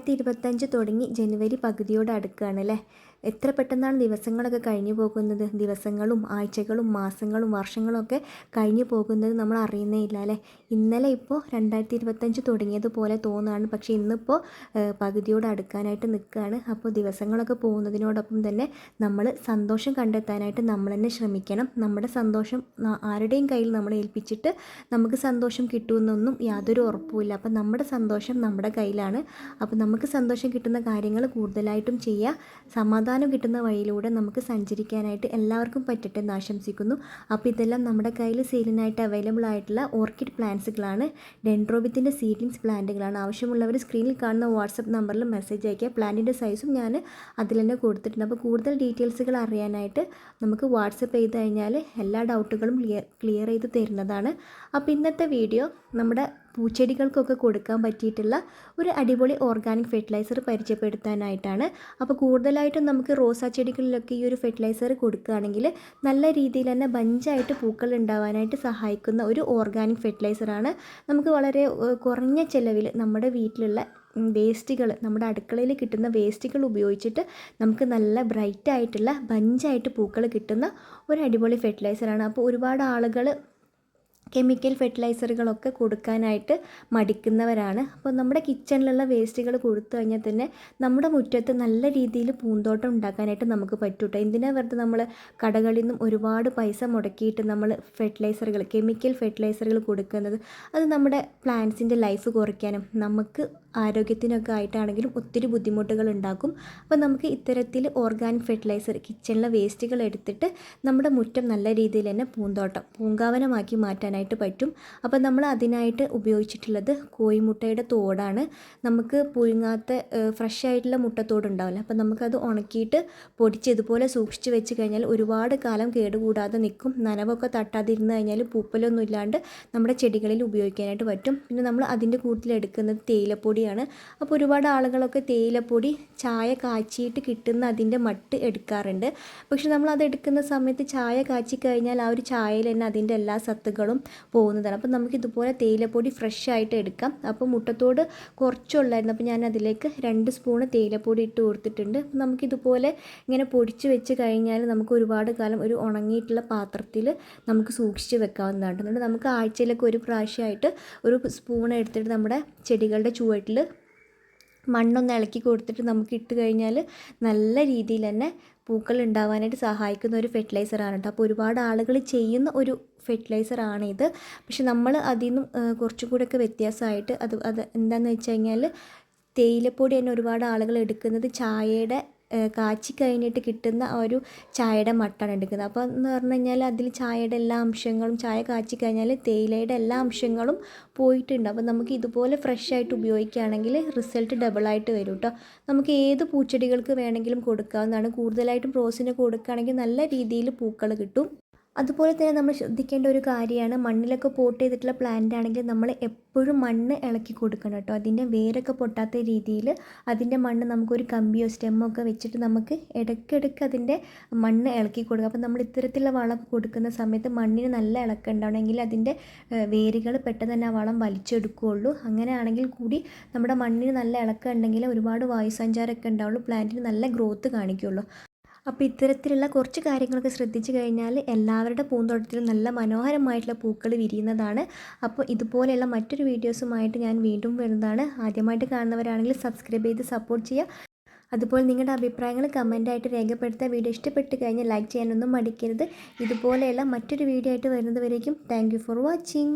രണ്ടായിരത്തി ഇരുപത്തഞ്ച് തുടങ്ങി ജനുവരി പകുതിയോട് അടുക്കുകയാണ് അല്ലേ എത്ര പെട്ടെന്നാണ് ദിവസങ്ങളൊക്കെ കഴിഞ്ഞു പോകുന്നത്? ദിവസങ്ങളും ആഴ്ചകളും മാസങ്ങളും വർഷങ്ങളും ഒക്കെ കഴിഞ്ഞു പോകുന്നത് നമ്മൾ അറിയുന്നേ ഇല്ല അല്ലേ? ഇന്നലെ ഇപ്പോൾ രണ്ടായിരത്തി ഇരുപത്തഞ്ച് തുടങ്ങിയതുപോലെ തോന്നുകയാണ്. പക്ഷേ ഇന്നിപ്പോൾ പകുതിയോട് അടുക്കാനായിട്ട് നിൽക്കുകയാണ്. അപ്പോൾ ദിവസങ്ങളൊക്കെ പോകുന്നതിനോടൊപ്പം തന്നെ നമ്മൾ സന്തോഷം കണ്ടെത്താനായിട്ട് നമ്മൾ തന്നെ ശ്രമിക്കണം. നമ്മുടെ സന്തോഷം ആരുടെയും കയ്യിൽ നമ്മൾ ഏൽപ്പിച്ചിട്ട് നമുക്ക് സന്തോഷം കിട്ടുമെന്നൊന്നും യാതൊരു ഉറപ്പുമില്ല. അപ്പം നമ്മുടെ സന്തോഷം നമ്മുടെ കയ്യിലാണ്. അപ്പോൾ നമുക്ക് സന്തോഷം കിട്ടുന്ന കാര്യങ്ങൾ കൂടുതലായിട്ടും ചെയ്യുക. സമാധാനം കിട്ടുന്ന വഴിയിലൂടെ നമുക്ക് സഞ്ചരിക്കാനായിട്ട് എല്ലാവർക്കും പറ്റട്ടെ എന്ന് ആശംസിക്കുന്നു. അപ്പോൾ ഇതെല്ലാം നമ്മുടെ കയ്യിൽ സെയിലിനായിട്ട് അവൈലബിൾ ആയിട്ടുള്ള ഓർക്കിഡ് പ്ലാന്റ്സുകളാണ്. ഡെൻഡ്രോബിത്തിന്റെ സീഡ്ലിങ്സ് പ്ലാന്റുകളാണ്. ആവശ്യമുള്ളവർ സ്ക്രീനിൽ കാണുന്ന വാട്സപ്പ് നമ്പറിൽ മെസ്സേജ് അയക്കുക പ്ലാന്റിന്റെ സൈസും ഞാൻ അതിൽ തന്നെ കൊടുത്തിട്ടുണ്ട്. അപ്പോൾ കൂടുതൽ ഡീറ്റെയിൽസുകൾ അറിയാനായിട്ട് നമുക്ക് വാട്സപ്പ് ചെയ്ത് കഴിഞ്ഞാൽ എല്ലാ ഡൗട്ടുകളും ക്ലിയർ ക്ലിയർ ചെയ്ത് തരുന്നതാണ്. അപ്പോൾ ഇന്നത്തെ വീഡിയോ നമ്മുടെ പൂച്ചെടികൾക്കൊക്കെ കൊടുക്കാൻ പറ്റിയിട്ടുള്ള ഒരു അടിപൊളി ഓർഗാനിക് ഫെർട്ടിലൈസർ പരിചയപ്പെടുത്താനായിട്ടാണ്. അപ്പോൾ കൂടുതലായിട്ടും നമുക്ക് റോസാ ചെടികളിലൊക്കെ ഈ ഒരു ഫെർട്ടിലൈസർ കൊടുക്കുകയാണെങ്കിൽ നല്ല രീതിയിൽ തന്നെ ബഞ്ചായിട്ട് പൂക്കൾ ഉണ്ടാവാനായിട്ട് സഹായിക്കുന്ന ഒരു ഓർഗാനിക് ഫെർട്ടിലൈസറാണ് നമുക്ക് വളരെ കുറഞ്ഞ ചിലവിൽ നമ്മുടെ വീട്ടിലുള്ള വേസ്റ്റുകൾ നമ്മുടെ അടുക്കളയിൽ കിട്ടുന്ന വേസ്റ്റുകൾ ഉപയോഗിച്ചിട്ട് നമുക്ക് നല്ല ബ്രൈറ്റ് ആയിട്ടുള്ള ബഞ്ചായിട്ട് പൂക്കൾ കിട്ടുന്ന ഒരു അടിപൊളി ഫെർട്ടിലൈസറാണ് അപ്പോൾ ഒരുപാട് ആളുകൾ കെമിക്കൽ ഫെർട്ടിലൈസറുകളൊക്കെ കൊടുക്കാനായിട്ട് മടിക്കുന്നവരാണ്. അപ്പോൾ നമ്മുടെ കിച്ചണിലുള്ള വേസ്റ്റുകൾ കൊടുത്തു കഴിഞ്ഞാൽ തന്നെ നമ്മുടെ മുറ്റത്ത് നല്ല രീതിയിൽ പൂന്തോട്ടം ഉണ്ടാക്കാനായിട്ട് നമുക്ക് പറ്റൂട്ടോ. എന്തിനാ വെറുതെ നമ്മൾ കടകളിൽ നിന്നും ഒരുപാട് പൈസ മുടക്കിയിട്ട് നമ്മൾ ഫെർട്ടിലൈസറുകൾ കെമിക്കൽ ഫെർട്ടിലൈസറുകൾ കൊടുക്കുന്നത്? അത് നമ്മുടെ പ്ലാന്റ്സിന്റെ ലൈഫ് കുറയ്ക്കാനും നമുക്ക് ആരോഗ്യത്തിനൊക്കെ ആയിട്ടാണെങ്കിലും ഒത്തിരി ബുദ്ധിമുട്ടുകൾ ഉണ്ടാക്കും അപ്പോൾ നമുക്ക് ഇത്തരത്തിൽ ഓർഗാനിക് ഫെർട്ടിലൈസർ കിച്ചണിലെ വേസ്റ്റുകൾ എടുത്തിട്ട് നമ്മുടെ മുറ്റം നല്ല രീതിയിൽ തന്നെ പൂന്തോട്ടം പൂങ്കാവനമാക്കി മാറ്റാനായിട്ട് പറ്റും. അപ്പോൾ നമ്മൾ അതിനായിട്ട് ഉപയോഗിച്ചിട്ടുള്ളത് കോഴിമുട്ടയുടെ തോടാണ്. നമുക്ക് പുഴുങ്ങാത്ത ഫ്രഷ് ആയിട്ടുള്ള മുട്ടത്തോട് ഉണ്ടാവില്ല. അപ്പോൾ നമുക്കത് ഉണക്കിയിട്ട് പൊടിച്ച് ഇതുപോലെ സൂക്ഷിച്ച് വെച്ച് കഴിഞ്ഞാൽ ഒരുപാട് കാലം കേടുകൂടാതെ നിൽക്കും. നനവൊക്കെ തട്ടാതിരുന്ന് കഴിഞ്ഞാൽ പൂപ്പലൊന്നും ഇല്ലാണ്ട് നമ്മുടെ ചെടികളിൽ ഉപയോഗിക്കാനായിട്ട് പറ്റും. പിന്നെ നമ്മൾ അതിന്റെ കൂട്ടിലെടുക്കുന്നത് തേയിലപ്പൊടി പൊടിയാണ്. അപ്പോൾ ഒരുപാട് ആളുകളൊക്കെ തേയിലപ്പൊടി ചായ കാച്ചിയിട്ട് കിട്ടുന്ന അതിന്റെ മട്ട് എടുക്കാറുണ്ട്. പക്ഷെ നമ്മൾ അത് എടുക്കുന്ന സമയത്ത് ചായ കാച്ചി കഴിഞ്ഞാൽ ആ ഒരു ചായയിൽ തന്നെ അതിന്റെ എല്ലാ സത്തുകളും പോകുന്നതാണ്. അപ്പോൾ നമുക്ക് ഇതുപോലെ തേയിലപ്പൊടി ഫ്രഷ് ആയിട്ട് എടുക്കാം. അപ്പോൾ മുട്ടത്തോട് കുറച്ചുള്ളായിരുന്നു. അപ്പോൾ ഞാൻ അതിലേക്ക് രണ്ട് സ്പൂണ് തേയിലപ്പൊടി ഇട്ട് കൊടുത്തിട്ടുണ്ട്. നമുക്കിതുപോലെ ഇങ്ങനെ പൊടിച്ച് വെച്ച് കഴിഞ്ഞാൽ നമുക്ക് ഒരുപാട് കാലം ഒരു ഉണങ്ങിയിട്ടുള്ള പാത്രത്തിൽ നമുക്ക് സൂക്ഷിച്ച് വെക്കാവുന്നതാണ്. അതുകൊണ്ട് നമുക്ക് ആഴ്ചയിലൊക്കെ ഒരു പ്രാവശ്യമായിട്ട് ഒരു സ്പൂൺ എടുത്തിട്ട് നമ്മുടെ ചെടികളുടെ ചുവട്ടിൽ മണ്ണൊന്ന് ഇളക്കി കൊടുത്തിട്ട് നമുക്ക് ഇട്ട് കഴിഞ്ഞാൽ നല്ല രീതിയിൽ തന്നെ പൂക്കൾ ഉണ്ടാവാനായിട്ട് സഹായിക്കുന്ന ഒരു ഫെർട്ടിലൈസറാണ് കേട്ടോ. അപ്പോൾ ഒരുപാട് ആളുകൾ ചെയ്യുന്ന ഒരു ഫെർട്ടിലൈസറാണ് ഇത്. പക്ഷെ നമ്മൾ അതിൽ നിന്നും കുറച്ചും കൂടെയൊക്കെ വ്യത്യാസമായിട്ട് അത് അത് എന്താണെന്ന് വെച്ച് കഴിഞ്ഞാൽ തേയിലപ്പൊടി തന്നെ ഒരുപാട് ആളുകൾ എടുക്കുന്നത് ചായയുടെ കാച്ചി കഴിഞ്ഞിട്ട് കിട്ടുന്ന ആ ഒരു ചായയുടെ മട്ടാണ് എടുക്കുന്നത്. അപ്പോൾ എന്ന് പറഞ്ഞു കഴിഞ്ഞാൽ അതിൽ ചായയുടെ എല്ലാ അംശങ്ങളും ചായ കാച്ചി കഴിഞ്ഞാൽ തേയിലയുടെ എല്ലാ അംശങ്ങളും പോയിട്ടുണ്ട്. അപ്പോൾ നമുക്ക് ഇതുപോലെ ഫ്രഷ് ആയിട്ട് ഉപയോഗിക്കുകയാണെങ്കിൽ റിസൾട്ട് ഡബിളായിട്ട് വരും കേട്ടോ നമുക്ക് ഏത് പൂച്ചെടികൾക്ക് വേണമെങ്കിലും കൊടുക്കാവുന്നതാണ്. കൂടുതലായിട്ടും റോസിന് കൊടുക്കുകയാണെങ്കിൽ നല്ല രീതിയിൽ പൂക്കൾ കിട്ടും. അതുപോലെ തന്നെ നമ്മൾ ശ്രദ്ധിക്കേണ്ട ഒരു കാര്യമാണ് മണ്ണിലൊക്കെ പോട്ട് ചെയ്തിട്ടുള്ള പ്ലാന്റ് ആണെങ്കിൽ നമ്മൾ എപ്പോഴും മണ്ണ് ഇളക്കി കൊടുക്കണം കേട്ടോ. അതിന്റെ വേരൊക്കെ പൊട്ടാത്ത രീതിയിൽ അതിന്റെ മണ്ണ് നമുക്കൊരു കമ്പിയോ സ്റ്റെമ്മോ ഒക്കെ വെച്ചിട്ട് നമുക്ക് ഇടയ്ക്കിടയ്ക്ക് അതിന്റെ മണ്ണ് ഇളക്കി കൊടുക്കുക. അപ്പോൾ നമ്മൾ ഇത്തരത്തിലുള്ള വളം കൊടുക്കുന്ന സമയത്ത് മണ്ണിന് നല്ല ഇളക്കം ഉണ്ടാവണമെങ്കിൽ അതിന്റെ വേരുകൾ പെട്ടെന്ന് തന്നെ ആ വളം വലിച്ചെടുക്കുകയുള്ളൂ. അങ്ങനെയാണെങ്കിൽ കൂടി നമ്മുടെ മണ്ണിന് നല്ല ഇളക്കം ഉണ്ടെങ്കിൽ ഒരുപാട് വായുസഞ്ചാരമൊക്കെ ഉണ്ടാവുള്ളൂ. പ്ലാന്റിന് നല്ല ഗ്രോത്ത് കാണിക്കുകയുള്ളൂ. അപ്പോൾ ഇത്തരത്തിലുള്ള കുറച്ച് കാര്യങ്ങളൊക്കെ ശ്രദ്ധിച്ചു കഴിഞ്ഞാൽ എല്ലാവരുടെ പൂന്തോട്ടത്തിലും നല്ല മനോഹരമായിട്ടുള്ള പൂക്കൾ വിരിയുന്നതാണ്. അപ്പോൾ ഇതുപോലെയുള്ള മറ്റൊരു വീഡിയോസുമായിട്ട് ഞാൻ വീണ്ടും വരുന്നതാണ്. ആദ്യമായിട്ട് കാണുന്നവരാണെങ്കിൽ സബ്സ്ക്രൈബ് ചെയ്ത് സപ്പോർട്ട് ചെയ്യുക. അതുപോലെ നിങ്ങളുടെ അഭിപ്രായങ്ങൾ കമന്റായിട്ട് രേഖപ്പെടുത്തുക വീഡിയോ ഇഷ്ടപ്പെട്ട് കഴിഞ്ഞാൽ ലൈക്ക് ചെയ്യാനൊന്നും മടിക്കരുത്. ഇതുപോലെയുള്ള മറ്റൊരു വീഡിയോ ആയിട്ട് വരുന്നതുവരേക്കും താങ്ക് ഫോർ വാച്ചിങ്